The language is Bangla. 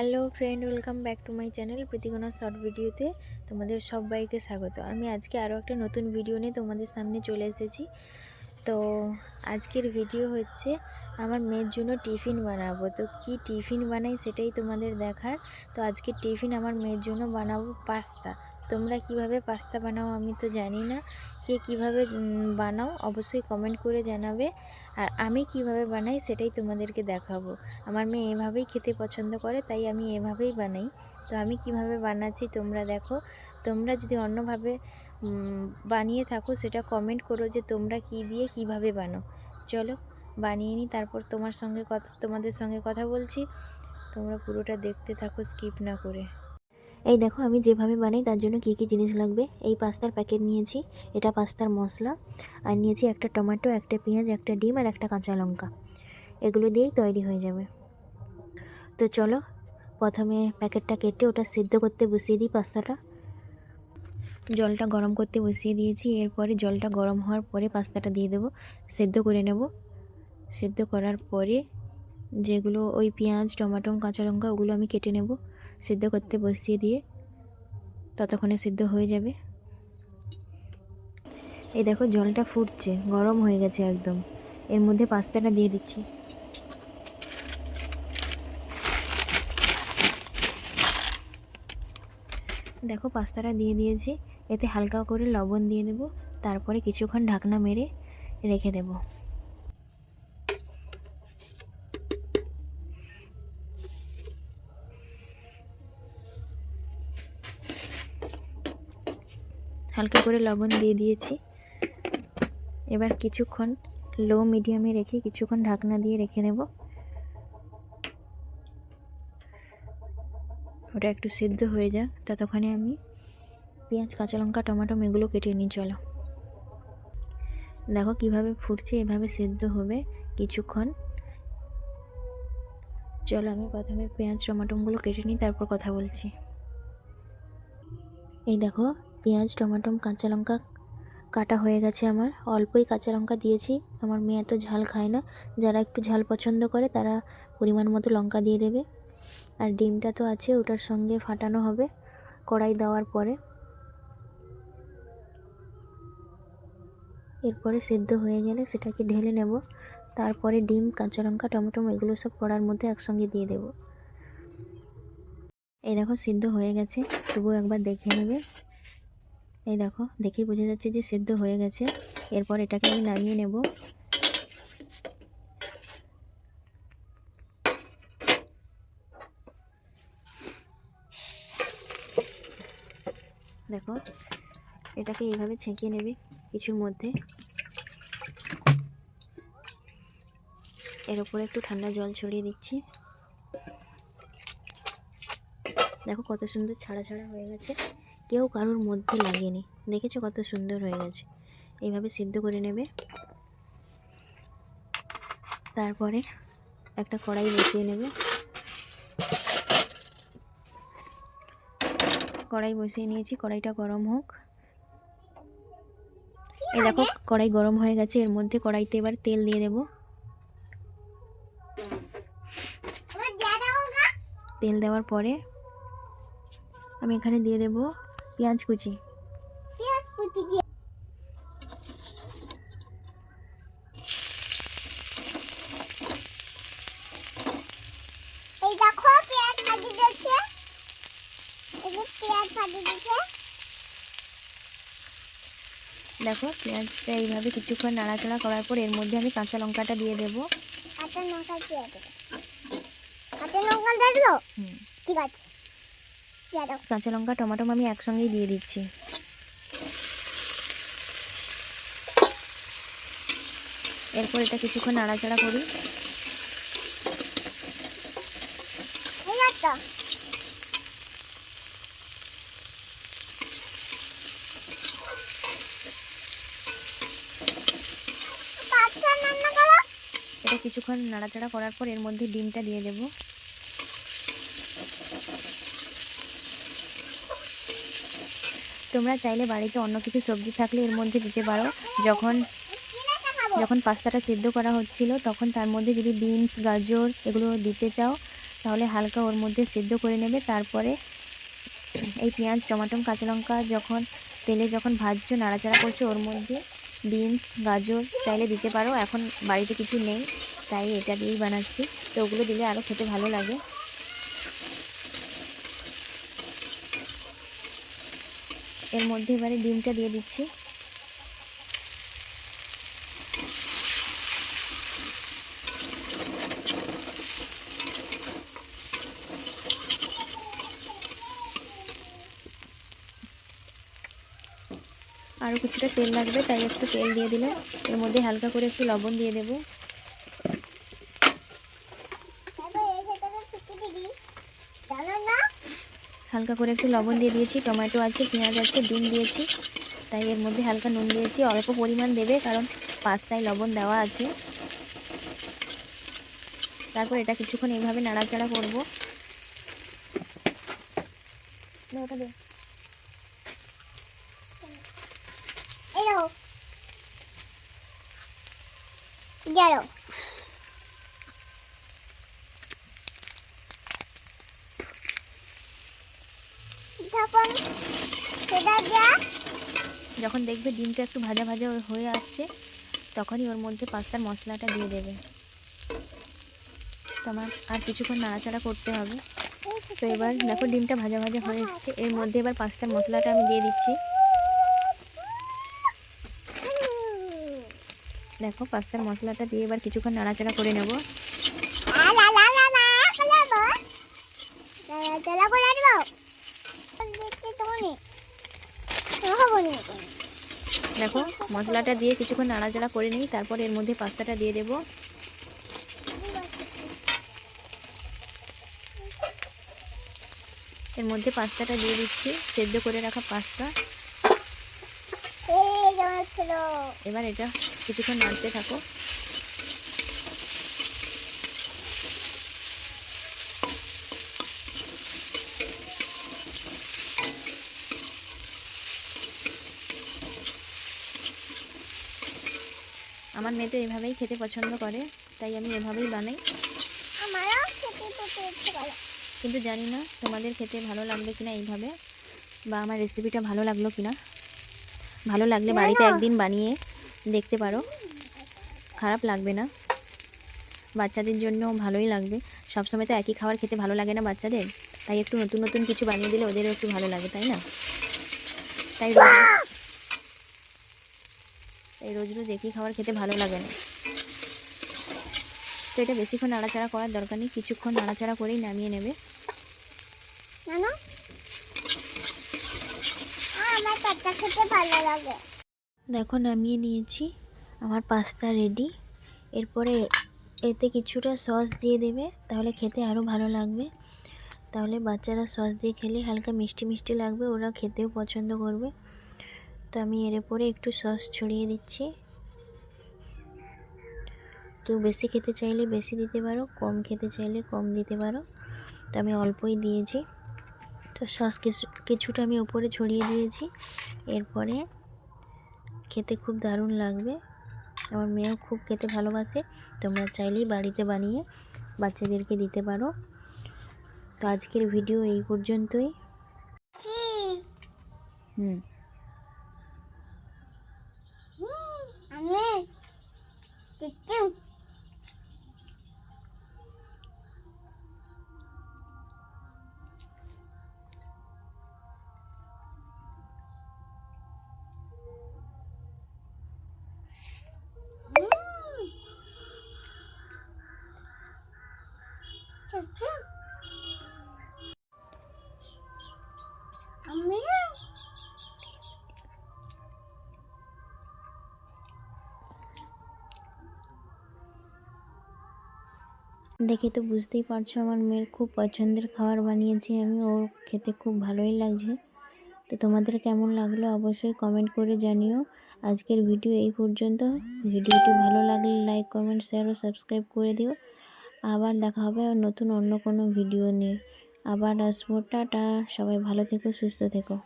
Hello friend welcome back to my channel Pritikona short ভিডিওতে তোমাদের সবাইকে স্বাগত। আমি আজকে আরও একটা নতুন ভিডিও নিয়ে তোমাদের সামনে চলে এসেছি। তো আজকের ভিডিও হচ্ছে আমার মেয়ের জন্য টিফিন বানাবো। তো কি টিফিন বানাই সেটাই তোমাদের দেখার। তো আজকে টিফিন আমার মেয়ের জন্য বানাবো পাস্তা। তোমরা কীভাবে পাস্তা বানাও আমি তো জানি না। কে কীভাবে বানাও অবশ্যই কমেন্ট করে জানাবে। আর আমি কীভাবে বানাই সেটাই তোমাদেরকে দেখাবো। আমার মেয়ে এভাবেই খেতে পছন্দ করে, তাই আমি এভাবেই বানাই। তো আমি কীভাবে বানাচ্ছি তোমরা দেখো। তোমরা যদি অন্যভাবে বানিয়ে থাকো সেটা কমেন্ট করো যে তোমরা কি দিয়ে কীভাবে বানাও চলো, বানিয়ে নিই, তারপর তোমার সঙ্গে কথা, তোমাদের সঙ্গে কথা বলছি। তোমরা পুরোটা দেখতে থাকো স্কিপ না করে। এই দেখো, আমি যেভাবে বানাই তার জন্য কী কী জিনিস লাগবে? এই পাস্তার প্যাকেট নিয়েছি, এটা পাস্তার মশলা, আর নিয়েছি একটা টমেটো, একটা পেঁয়াজ, একটা ডিম, আর একটা কাঁচা লঙ্কা। এগুলো দিয়েই তৈরি হয়ে যাবে। তো চলো, প্রথমে প্যাকেটটা কেটে ওটা সিদ্ধ করতে বসিয়ে দিই পাস্তাটা। জলটা গরম করতে বসিয়ে দিয়েছি, এরপরে জলটা গরম হওয়ার পরে পাস্তাটা দিয়ে দেবো। সেদ্ধ করে নেব। সেদ্ধ করার পরে যেগুলো ওই পেঁয়াজ, টমাটো, কাঁচা লঙ্কা ওগুলো আমি কেটে নেব, সিদ্ধ করতে বসিয়ে দিয়ে ততক্ষণে সিদ্ধ হয়ে যাবে। এই দেখো জলটা ফুটছে, গরম হয়ে গেছে একদম। এর মধ্যে পাস্তাটা দিয়ে দিচ্ছি। দেখো পাস্তাটা দিয়ে দিয়েছি, এতে হালকা করে লবণ দিয়ে দেবো, তারপরে কিছুক্ষণ ঢাকনা মেরে রেখে দেবো। হালকা করে লবণ দিয়ে দিয়েছি। এবার কিছুক্ষণ লো মিডিয়ামে রেখে কিছুক্ষণ ঢাকনা দিয়ে রেখে দেব। ওটা একটু সিদ্ধ হয়ে যাক, ততক্ষণে আমি পেঁয়াজ, কাঁচা লঙ্কা, টমেটো, এগুলো কেটে নিই, চলো। দেখো কীভাবে ফুটছে, এভাবে সিদ্ধ হবে কিছুক্ষণ। চলো আমি প্রথমে পেঁয়াজ, টমাটোগুলো কেটে নিই, তারপর কথা বলছি। এই দেখো পেঁয়াজ, টমাটো, কাঁচা লঙ্কা কাটা হয়ে গেছে আমার। অল্পই কাঁচা লঙ্কা দিয়েছি। আমার মেয়ে এত ঝাল খায় না। যারা একটু ঝাল পছন্দ করে তারা পরিমাণ মতো লঙ্কা দিয়ে দেবে। আর ডিমটা তো আছে, ওটার সঙ্গে ফাটানো হবে কড়াই দেওয়ার পরে। এরপরে সেদ্ধ হয়ে গেলে সেটাকে ঢেলে নেব। তারপরে ডিম, কাঁচা লঙ্কা, টমেটো এগুলো সব কড়ার মধ্যে একসঙ্গে দিয়ে দেব। এই দেখো, সিদ্ধ হয়ে গেছে। তবুও একবার দেখে নেবে। এই দেখো, দেখেই বোঝা যাচ্ছে যে সেদ্ধ হয়ে গেছে। এরপর এটাকে আমি নামিয়ে নেব। দেখো, এটাকে এইভাবে ছেঁকে নেবে কিছুর মধ্যে। এর উপরে একটু ঠান্ডা জল ছড়িয়ে দিচ্ছি। দেখো কত সুন্দর ছাড়া ছাড়া হয়ে গেছে। কেউ কারোর মধ্যে লাগেনি। দেখেছ কত সুন্দর হয়ে গেছে। এইভাবে সিদ্ধ করে নেবে। তারপরে একটা কড়াই বসিয়ে নেবে। কড়াই বসিয়ে নিয়েছি, কড়াইটা গরম হোক। এই দেখো, কড়াই গরম হয়ে গেছে। এর মধ্যে কড়াইতে এবার তেল দিয়ে দেব। তেল দেওয়ার পরে আমি এখানে দিয়ে দেব পেঁয়াজ কুচি। এই দেখো পেঁয়াজ ভাজি দিয়েছে এই যে পেঁয়াজ ভাজি দিয়েছে দেখো পেঁয়াজটা এইভাবে কিছুক্ষণ নাড়াচাড়া করার পর এর মধ্যে আমি কাঁচা লঙ্কাটা দিয়ে দেবো। কাঁচা লঙ্কা দিয়ে দেবে। কাঁচা লঙ্কা দেখল ঠিক আছে। কাঁচা লঙ্কা টমেটো আমি একসঙ্গেই দিয়ে দিচ্ছি। এরপর এটা কিছুক্ষণ নাড়াচাড়া করি। এটা কিছুক্ষণ নাড়াচাড়া করার পর এর মধ্যে ডিমটা দিয়ে দেব। তোমরা চাইলে বাড়িতে অন্য কিছু সবজি থাকলে এর মধ্যে দিতে পারো। যখন যখন পাস্তাটা সেদ্ধ করা হচ্ছিল, তখন তার মধ্যে যদি বিনস, গাজর এগুলো দিতে চাও, তাহলে হালকা ওর মধ্যে সেদ্ধ করে নেবে। তারপরে এই পেঁয়াজ টমাটো কাঁচা লঙ্কা যখন তেলে যখন ভাজছো, নাড়াচাড়া করছ, ওর মধ্যে বিনস, গাজর চাইলে দিতে পারো। এখন বাড়িতে কিছু নেই, তাই এটা দিয়েই বানাচ্ছি। তো ওগুলো দিলে আরও খেতে ভালো লাগে। এর মধ্যে এবারে ডিমটা দিয়ে দিচ্ছি। আরও কিছুটা তেল লাগবে, তাই একটু তেল দিয়ে দিলাম। এর মধ্যে হালকা করে একটু লবণ দিয়ে দেবো তারপর এর ভেতরে ছুটি দিবি জানো না হালকা করে একটু লবণ দিয়ে দিয়েছি, টমেটো আছে, পেঁয়াজ আছে, ডিম দিয়েছি। তাই এর মধ্যে হালকা নুন দিয়েছি, অল্প পরিমাণ দেবে কারণ পাস্তায় লবণ দেওয়া আছে। তারপর এটা কিছুক্ষণ এইভাবে নাড়াচাড়া করব। গেল। তখন সেটা যা যখন দেখবে ডিমটা একটু ভাজা ভাজা হয়ে আসছে তখনই ওর মধ্যে পাস্তার মশলাটা দিয়ে দেবে তোমার আর কিছুক্ষণ নাড়াচাড়া করতে হবে তো এবার দেখো ডিমটা ভাজা ভাজা হয়ে এসছে এর মধ্যে এবার পাস্তার মশলাটা আমি দিয়ে দিচ্ছি দেখো পাস্তার মশলাটা দিয়ে এবার কিছুক্ষণ নাড়াচাড়া করে নেব চলা করে দিব দেখো মশলাটা দিয়ে কিছুক্ষণ নাড়াচাড়া করে নিই তারপর এর মধ্যে পাস্তাটা দিয়ে দেব। এর মধ্যে পাস্তাটা দিয়ে দিচ্ছি সেদ্ধ করে রাখা পাস্তা। এবার এটা কিছুক্ষণ নাড়তে থাকো। আমার মেয়ে তো এভাবেই খেতে পছন্দ করে তাই আমি এভাবেই বানাই। কিন্তু জানি না তোমাদের খেতে ভালো লাগবে কিনা এইভাবে বা আমার রেসিপিটা ভালো লাগল কিনা। ভালো লাগলে বাড়িতে একদিন বানিয়ে দেখতে পারো। খারাপ লাগবে না। বাচ্চাদের জন্য ভালোই লাগবে। সবসময় তো একই খাবার খেতে ভালো লাগে না বাচ্চাদের তাই একটু নতুন নতুন কিছু বানিয়ে দিলে ওদেরও একটু ভালো লাগে তাই না? তাই রোজ তাই রোজ রোজ একই খাবার খেতে ভালো লাগে না। তো এটা বেশিক্ষণ নাড়াচাড়া করার দরকার নেই কিছুক্ষণ নাড়াচাড়া করেই নামিয়ে নেবে। দেখো নামিয়ে নিয়েছি। আমার পাস্তা রেডি এরপরে এতে কিছুটা সস দিয়ে দেবে তাহলে খেতে আরও ভালো লাগবে। তাহলে বাচ্চারা সস দিয়ে খেলে হালকা মিষ্টি মিষ্টি লাগবে ওরা খেতেও পছন্দ করবে। তো আমি এর উপরে একটু সস ছড়িয়ে দিচ্ছি। কেউ বেশি খেতে চাইলে বেশি দিতে পারো কম খেতে চাইলে কম দিতে পারো। তো আমি অল্পই দিয়েছি। তো সস কিছু কিছুটা আমি উপরে ছড়িয়ে দিয়েছি। এরপরে খেতে খুব দারুণ লাগবে। আমার মেয়েও খুব খেতে ভালোবাসে। তোমরা চাইলেই বাড়িতে বানিয়ে বাচ্চাদেরকে দিতে পারো। তো আজকের ভিডিও এই পর্যন্তই। হুম। হুম, আমি দেখে তো বুঝতেই পারছ আমার মেয়ের খুব পছন্দের খাবার বানিয়েছি আমি, ওর খেতে খুব ভালোই লাগছে। তো তোমাদের কেমন লাগল অবশ্যই কমেন্ট করে জানিও। আজকের ভিডিও এই পর্যন্ত। ভিডিওটি ভালো লাগলে লাইক কমেন্ট শেয়ার ও সাবস্ক্রাইব করে দিও। আবার দেখা হবে নতুন অন্য কোনো ভিডিও নিয়ে। আবার আসব, টাটা। সবাই ভালো থেকো, সুস্থ থেকো।